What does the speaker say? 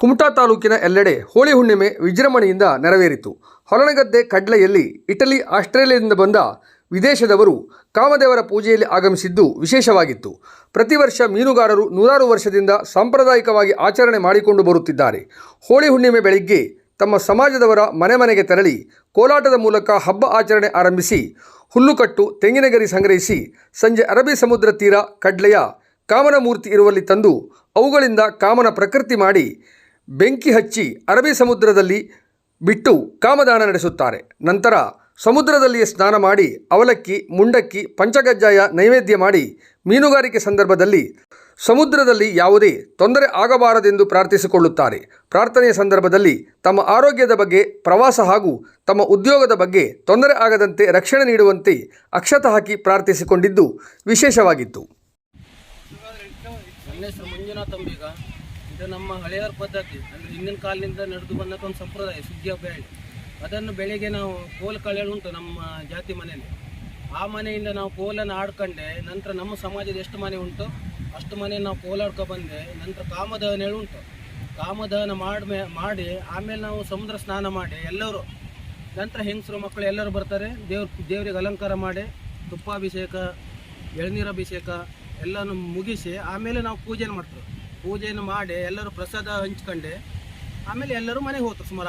ಕುಮಟಾ ತಾಲೂಕಿನ ಎಲ್ಲೆಡೆ ಹೋಳಿ ಹುಣ್ಣಿಮೆ ವಿಜೃಂಭಣೆಯಿಂದ ನೆರವೇರಿತು. ಹೊಲನಗದ್ದೆ ಕಡ್ಲೆಯಲ್ಲಿ ಇಟಲಿ, ಆಸ್ಟ್ರೇಲಿಯಾದಿಂದ ಬಂದ ವಿದೇಶದವರು ಕಾಮದೇವರ ಪೂಜೆಯಲ್ಲಿ ಆಗಮಿಸಿದ್ದು ವಿಶೇಷವಾಗಿತ್ತು. ಪ್ರತಿ ವರ್ಷ ಮೀನುಗಾರರು ನೂರಾರು ವರ್ಷದಿಂದ ಸಾಂಪ್ರದಾಯಿಕವಾಗಿ ಆಚರಣೆ ಮಾಡಿಕೊಂಡು ಬರುತ್ತಿದ್ದಾರೆ. ಹೋಳಿ ಹುಣ್ಣಿಮೆ ಬೆಳಿಗ್ಗೆ ತಮ್ಮ ಸಮಾಜದವರ ಮನೆ ಮನೆಗೆ ತೆರಳಿ ಕೋಲಾಟದ ಮೂಲಕ ಹಬ್ಬ ಆಚರಣೆ ಆರಂಭಿಸಿ, ಹುಲ್ಲುಕಟ್ಟು, ತೆಂಗಿನಗರಿ ಸಂಗ್ರಹಿಸಿ, ಸಂಜೆ ಅರಬ್ಬಿ ಸಮುದ್ರ ತೀರ ಕಡ್ಲೆಯ ಕಾಮನ ಮೂರ್ತಿ ಇರುವಲ್ಲಿ ತಂದು ಅವುಗಳಿಂದ ಕಾಮನ ಪ್ರಕೃತಿ ಮಾಡಿ ಬೆಂಕಿ ಹಚ್ಚಿ ಅರಬ್ಬಿ ಸಮುದ್ರದಲ್ಲಿ ಬಿಟ್ಟು ಕಾಮದಾನ ನಡೆಸುತ್ತಾರೆ. ನಂತರ ಸಮುದ್ರದಲ್ಲಿಯೇ ಸ್ನಾನ ಮಾಡಿ ಅವಲಕ್ಕಿ, ಮುಂಡಕ್ಕಿ, ಪಂಚಗಜ್ಜಾಯ ನೈವೇದ್ಯ ಮಾಡಿ ಮೀನುಗಾರಿಕೆ ಸಂದರ್ಭದಲ್ಲಿ ಸಮುದ್ರದಲ್ಲಿ ಯಾವುದೇ ತೊಂದರೆ ಆಗಬಾರದೆಂದು ಪ್ರಾರ್ಥಿಸಿಕೊಳ್ಳುತ್ತಾರೆ. ಪ್ರಾರ್ಥನೆಯ ಸಂದರ್ಭದಲ್ಲಿ ತಮ್ಮ ಆರೋಗ್ಯದ ಬಗ್ಗೆ, ಪ್ರವಾಸ ಹಾಗೂ ತಮ್ಮ ಉದ್ಯೋಗದ ಬಗ್ಗೆ ತೊಂದರೆ ಆಗದಂತೆ ರಕ್ಷಣೆ ನೀಡುವಂತೆ ಅಕ್ಷತ ಹಾಕಿ ಪ್ರಾರ್ಥಿಸಿಕೊಂಡಿದ್ದು ವಿಶೇಷವಾಗಿತ್ತು. ಇದು ನಮ್ಮ ಹಳೆಯರ ಪದ್ಧತಿ. ಅಂದರೆ ಹಿಂದಿನ ಕಾಲದಿಂದ ನಡೆದು ಬಂದಂಥ ಒಂದು ಸಂಪ್ರದಾಯ ಸುಗ್ಗಿಯ ಬೇಳೆ ಅದನ್ನು ಬೆಳಿಗ್ಗೆ ನಾವು ಕೋಲು ಕಳೆಯಲು ಉಂಟು ನಮ್ಮ ಜಾತಿ ಮನೆಯಲ್ಲಿ. ಆ ಮನೆಯಿಂದ ನಾವು ಕೋಲನ್ನು ಆಡ್ಕೊಂಡೆ, ನಂತರ ನಮ್ಮ ಸಮಾಜದ ಎಷ್ಟು ಮನೆ ಉಂಟು ಅಷ್ಟು ಮನೆ ನಾವು ಕೋಲಾಡ್ಕೊ ಬಂದೆ, ನಂತರ ಕಾಮದಹನ ಹೇಳಿ ಉಂಟು. ಕಾಮದಹನ ಮಾಡಿ, ಆಮೇಲೆ ನಾವು ಸಮುದ್ರ ಸ್ನಾನ ಮಾಡಿ, ಎಲ್ಲರೂ. ನಂತರ ಹೆಂಗಸರು ಮಕ್ಕಳು ಎಲ್ಲರೂ ಬರ್ತಾರೆ, ದೇವ್ರ ದೇವರಿಗೆ ಅಲಂಕಾರ ಮಾಡಿ, ತುಪ್ಪಾಭಿಷೇಕ ಎಳ್ನೀರಾಭಿಷೇಕ ಎಲ್ಲನೂ ಮುಗಿಸಿ, ಆಮೇಲೆ ನಾವು ಪೂಜೆ ಮಾಡ್ತೇವೆ. ಪೂಜೆಯನ್ನು ಮಾಡಿ ಎಲ್ಲರೂ ಪ್ರಸಾದ ಹಂಚ್ಕೊಂಡೆ. ಆಮೇಲೆ ಎಲ್ಲರೂ ಮನೆಗೆ ಹೋಗ್ತಾರೆ ಸುಮಾರು